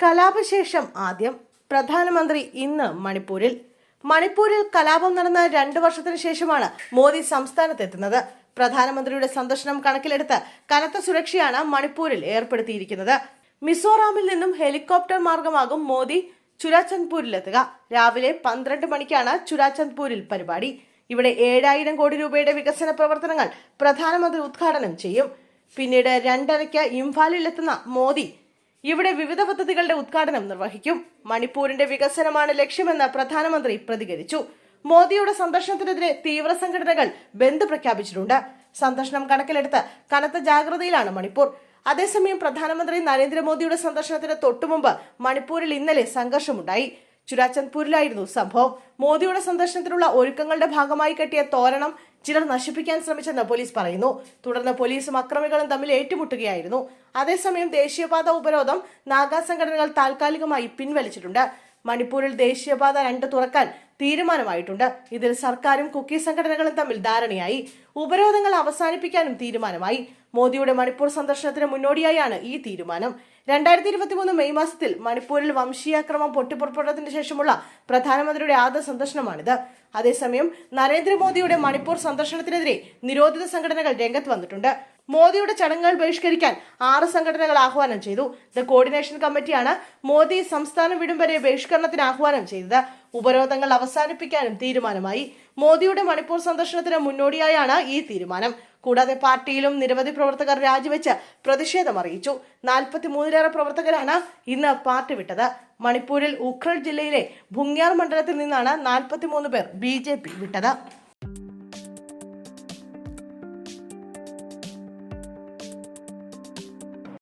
കലാപശേഷം ആദ്യം പ്രധാനമന്ത്രി ഇന്ന് മണിപ്പൂരിൽ. മണിപ്പൂരിൽ കലാപം നടന്ന രണ്ടു വർഷത്തിനു ശേഷമാണ് മോദി സംസ്ഥാനത്തെത്തുന്നത്. പ്രധാനമന്ത്രിയുടെ സന്ദർശനം കണക്കിലെടുത്ത് കനത്ത സുരക്ഷയാണ് മണിപ്പൂരിൽ ഏർപ്പെടുത്തിയിരിക്കുന്നത്. മിസോറാമിൽ നിന്നും ഹെലികോപ്റ്റർ മാർഗമാകും മോദി ചുരാചന്ദ്പൂരിലെത്തുക. രാവിലെ പന്ത്രണ്ട് മണിക്കാണ് ചുരാചന്ദ്പൂരിൽ പരിപാടി. ഇവിടെ ഏഴായിരം കോടി രൂപയുടെ വികസന പ്രവർത്തനങ്ങൾ പ്രധാനമന്ത്രി ഉദ്ഘാടനം ചെയ്യും. പിന്നീട് രണ്ടരയ്ക്ക് ഇംഫാലിൽ എത്തുന്ന മോദി ഇവിടെ വിവിധ പദ്ധതികളുടെ ഉദ്ഘാടനം നിർവഹിക്കും. മണിപ്പൂരിന്റെ വികസനമാണ് ലക്ഷ്യമെന്ന് പ്രധാനമന്ത്രി പ്രതികരിച്ചു. മോദിയുടെ സന്ദർശനത്തിനെതിരെ തീവ്ര സംഘടനകൾ ബന്ദ് പ്രഖ്യാപിച്ചിട്ടുണ്ട്. സന്ദർശനം കണക്കിലെടുത്ത് കനത്ത ജാഗ്രതയിലാണ് മണിപ്പൂർ. അതേസമയം പ്രധാനമന്ത്രി നരേന്ദ്രമോദിയുടെ സന്ദർശനത്തിന് തൊട്ടുമുമ്പ് മണിപ്പൂരിൽ ഇന്നലെ സംഘർഷമുണ്ടായി. ചുരാചന്ദ്പൂരിലായിരുന്നു സംഭവം. മോദിയുടെ സന്ദർശനത്തിനുള്ള ഒരുക്കങ്ങളുടെ ഭാഗമായി കെട്ടിയ തോരണം ചിലർ നശിപ്പിക്കാൻ ശ്രമിച്ചെന്ന് പോലീസ് പറയുന്നു. തുടർന്ന് പോലീസും അക്രമികളും തമ്മിൽ ഏറ്റുമുട്ടുകയായിരുന്നു. അതേസമയം ദേശീയപാത ഉപരോധം നാഗാ സംഘടനകൾ താൽക്കാലികമായി പിൻവലിച്ചിട്ടുണ്ട്. മണിപ്പൂരിൽ ദേശീയപാത രണ്ട് തുറക്കാൻ തീരുമാനമായിട്ടുണ്ട്. ഇതിൽ സർക്കാരും കുക്കി സംഘടനകളും തമ്മിൽ ധാരണയായി. ഉപരോധങ്ങൾ അവസാനിപ്പിക്കാനും തീരുമാനമായി. മോദിയുടെ മണിപ്പൂർ സന്ദർശനത്തിന് മുന്നോടിയായാണ് ഈ തീരുമാനം. രണ്ടായിരത്തി ഇരുപത്തിമൂന്ന് മെയ് മാസത്തിൽ മണിപ്പൂരിൽ വംശീയാക്രമം പൊട്ടിപ്പുറപ്പെട്ടതിന് ശേഷമുള്ള പ്രധാനമന്ത്രിയുടെ ആദ്യ സന്ദർശനമാണിത്. അതേസമയം നരേന്ദ്രമോദിയുടെ മണിപ്പൂർ സന്ദർശനത്തിനെതിരെ നിരോധിത സംഘടനകൾ രംഗത്ത് വന്നിട്ടുണ്ട്. മോദിയുടെ ചടങ്ങുകൾ ബഹിഷ്കരിക്കാൻ ആറ് സംഘടനകൾ ആഹ്വാനം ചെയ്തു. ദ കോർഡിനേഷൻ കമ്മിറ്റിയാണ് മോദി സംസ്ഥാനം വിടും വരെ ബഹിഷ്കരണത്തിന് ആഹ്വാനം ചെയ്തത്. ഉപരോധങ്ങൾ അവസാനിപ്പിക്കാനും തീരുമാനമായി. മോദിയുടെ മണിപ്പൂർ സന്ദർശനത്തിന് മുന്നോടിയായാണ് ഈ തീരുമാനം. കൂടാതെ പാർട്ടിയിലും നിരവധി പ്രവർത്തകർ രാജിവെച്ച് പ്രതിഷേധം അറിയിച്ചു. നാൽപ്പത്തിമൂന്നിലേറെ പ്രവർത്തകരാണ് ഇന്ന് പാർട്ടി വിട്ടത്. മണിപ്പൂരിൽ ഉഖ്രൾ ജില്ലയിലെ ഭുങ്യാർ മണ്ഡലത്തിൽ നിന്നാണ് നാൽപ്പത്തിമൂന്ന് പേർ ബി വിട്ടത്.